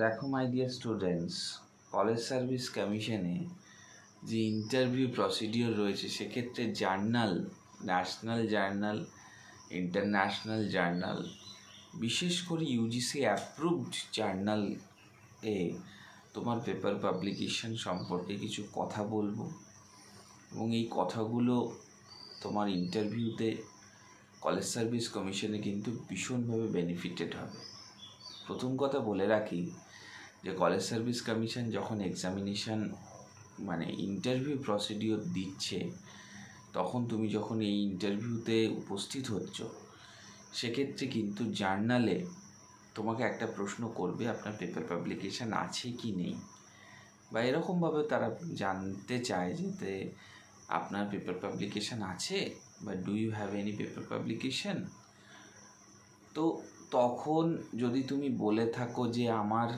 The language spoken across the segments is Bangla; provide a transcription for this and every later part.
দেখো my dear students college service কমিশনে যে ইন্টারভিউ প্রসিডিওর রয়েছে, সেক্ষেত্রে journal national journal international journal বিশেষ করে ইউজিসি অ্যাপ্রুভড জার্নাল এ তোমার পেপার পাবলিকেশন সম্পর্কে কিছু কথা বলব এবং এই কথাগুলো তোমার ইন্টারভিউতে কলেজ সার্ভিস কমিশনে কিন্তু ভীষণভাবে বেনিফিটেড হবে। প্রথম কথা বলে রাখি যে কলেজ সার্ভিস কমিশন যখন এক্সামিনেশান মানে ইন্টারভিউ প্রসিডিওর দিচ্ছে, তখন তুমি যখন এই ইন্টারভিউতে উপস্থিত হচ্ছ, সেক্ষেত্রে কিন্তু জার্নালে তোমাকে একটা প্রশ্ন করবে আপনার পেপার পাবলিকেশান আছে কি নেই? বা এরকমভাবে তারা জানতে চায় যে আপনার পেপার পাবলিকেশান আছে, বা do you have any paper publication তো তখন যদি তুমি বলে থাকো যে আমার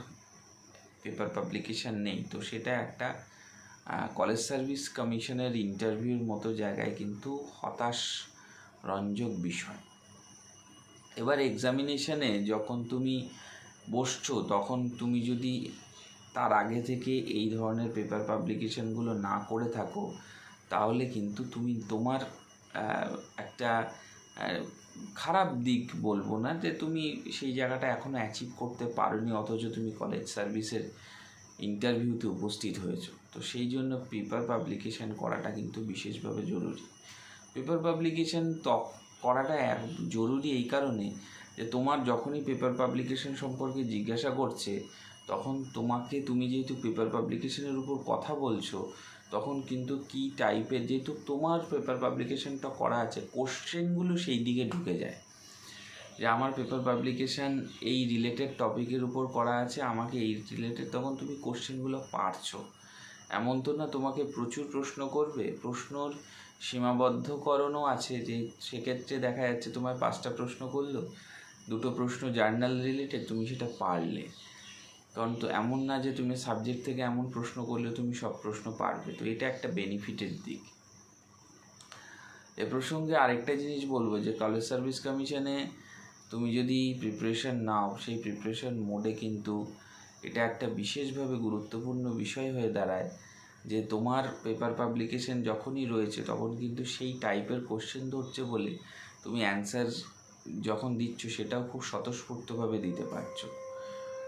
পেপার পাবলিকেশান নেই, তো সেটা একটা কলেজ সার্ভিস কমিশনের ইন্টারভিউর মতো জায়গায় কিন্তু হতাশ রঞ্জক বিষয়। এবার এক্সামিনেশানে যখন তুমি বসছো, তখন তুমি যদি তার আগে থেকে এই ধরনের পেপার পাবলিকেশানগুলো না করে থাকো, তাহলে কিন্তু তুমি তোমার একটা খারাপ দিক বলব না যে তুমি সেই জায়গাটা এখনও অ্যাচিভ করতে পারোনি, অথচ তুমি কলেজ সার্ভিসের ইন্টারভিউতে উপস্থিত হয়েছো। তো সেই জন্য পেপার পাবলিকেশান করাটা কিন্তু বিশেষভাবে জরুরি। পেপার পাবলিকেশান ত করাটা জরুরি এই কারণে যে তোমার যখনই পেপার পাবলিকেশন সম্পর্কে জিজ্ঞাসা করছে তখন তোমাকে তুমি যেহেতু পেপার পাবলিকেশনের উপর কথা বলছো, তখন কিন্তু কি টাইপের যেহেতু তোমার পেপার পাবলিকেশনটা করা আছে কোশ্চেনগুলো সেই দিকে ঢুকে যায়। যে আমার পেপার পাবলিকেশান এই রিলেটেড টপিকের উপর করা আছে, আমাকে এই রিলেটেড তখন তুমি কোশ্চেনগুলো পারছ। এমন তো না তোমাকে প্রচুর প্রশ্ন করবে, প্রশ্নর সীমাবদ্ধকরণও আছে যে সেক্ষেত্রে দেখা যাচ্ছে তোমার পাঁচটা প্রশ্ন করল, দুটো প্রশ্ন জার্নাল রিলেটেড তুমি সেটা পারলে। কারণ তো এমন না যে তুমি সাবজেক্ট থেকে এমন প্রশ্ন করলে তুমি সব প্রশ্ন পারবে। তো এটা একটা বেনিফিটের দিক। এ প্রসঙ্গে আরেকটা জিনিস বলব যে কলেজ সার্ভিস কমিশনে তুমি যদি প্রিপারেশন নাও, সেই প্রিপারেশন মোডে কিন্তু এটা একটা বিশেষভাবে গুরুত্বপূর্ণ বিষয় হয়ে দাঁড়ায় যে, তোমার পেপার পাবলিকেশন যখনই রয়েছে, তখন কিন্তু সেই টাইপের কোশ্চেন ধরছে বলে তুমি অ্যান্সার যখন দিচ্ছ, সেটাও খুব স্বতঃস্ফূর্তভাবে দিতে পারছ।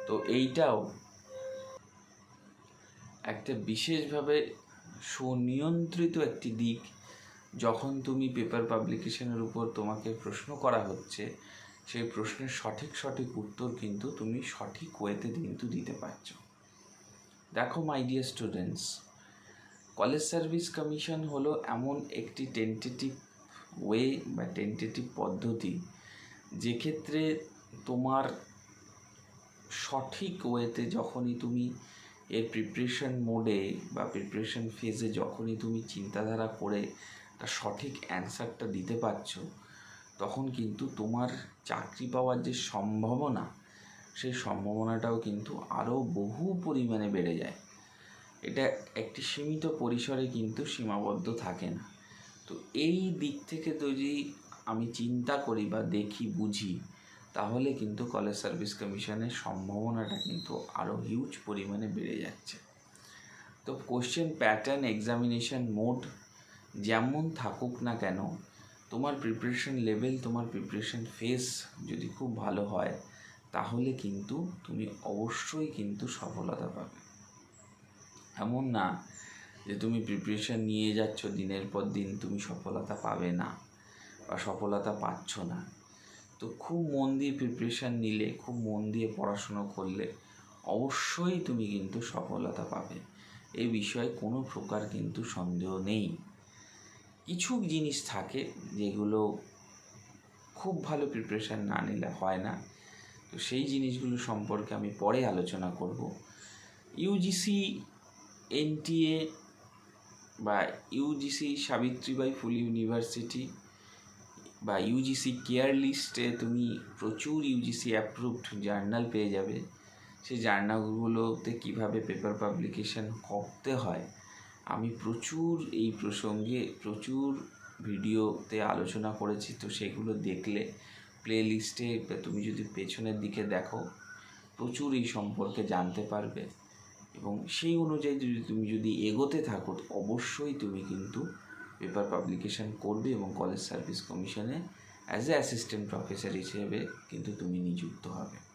তো এইটাও একটা বিশেষভাবে সুনিয়ন্ত্রিত একটি দিক। যখন তুমি পেপার পাবলিকেশনের উপর তোমাকে প্রশ্ন করা হচ্ছে, সেই প্রশ্নের সঠিক সঠিক উত্তর কিন্তু তুমি সঠিক ওয়েতে কিন্তু দিতে পারছ। দেখো my dear students college service commission হলো এমন একটি টেন্টেটিভ ওয়ে বা টেন্টেটিভ পদ্ধতি, যেক্ষেত্রে তোমার সঠিক ওয়েতে যখনই তুমি এর প্রিপারেশন মোডে বা প্রিপারেশন ফেজে যখনই তুমি চিন্তাধারা করে তার সঠিক অ্যান্সারটা দিতে পারছ, তখন কিন্তু তোমার চাকরি পাওয়ার যে সম্ভাবনা, সেই সম্ভাবনাটাও কিন্তু আরও বহু পরিমাণে বেড়ে যায়। এটা একটি সীমিত পরিসরে কিন্তু সীমাবদ্ধ থাকে না। তো এই দিক থেকে যদি আমি চিন্তা করি বা দেখি, বুঝি তাহলে কিন্তু কলেজ সার্ভিস কমিশনের সম্ভাবনাটা কিন্তু আরও হিউজ পরিমাণে বেড়ে যাচ্ছে। তো কোশ্চেন প্যাটার্ন এক্সামিনেশন মোড যেমন থাকুক না কেন, তোমার প্রিপারেশন লেভেল তোমার প্রিপারেশন ফেস যদি খুব ভালো হয়, তাহলে কিন্তু তুমি অবশ্যই কিন্তু সফলতা পাবে। এমন না যে তুমি প্রিপারেশন নিয়ে যাচ্ছ, দিনের পর দিন তুমি সফলতা পাবে না বা সফলতা পাচ্ছ না। তো খুব মন দিয়ে প্রিপারেশান নিলে, খুব মন দিয়ে পড়াশুনো করলে অবশ্যই তুমি কিন্তু সফলতা পাবে। এই বিষয়ে কোনো প্রকার কিন্তু সন্দেহ নেই। কিছু জিনিস থাকে যেগুলো খুব ভালো প্রিপারেশান না নিলে হয় না। তো সেই জিনিসগুলো সম্পর্কে আমি পরে আলোচনা করব। ইউজিসি এনটিএ বা ইউজিসি সাবিত্রীবাই ফুল ইউনিভার্সিটি বা ইউজিসি কেয়ার লিস্টে তুমি প্রচুর ইউজিসি অ্যাপ্রুভড জার্নাল পেয়ে যাবে। সেই জার্নালগুলোতে কীভাবে পেপার পাবলিকেশন করতে হয়, আমি প্রচুর এই প্রসঙ্গে প্রচুর ভিডিওতে আলোচনা করেছি। তো সেগুলো দেখলে প্লে লিস্টে তুমি যদি পেছনের দিকে দেখো, প্রচুর এই সম্পর্কে জানতে পারবে। এবং সেই অনুযায়ী যদি তুমি যদি এগোতে থাকো, অবশ্যই তুমি কিন্তু পেপার পাবলিকেশন করবে এবং কলেজ সার্ভিস কমিশনে অ্যাজ এ অ্যাসিস্ট্যান্ট প্রফেসর হিসেবে কিন্তু তুমি নিযুক্ত হবে।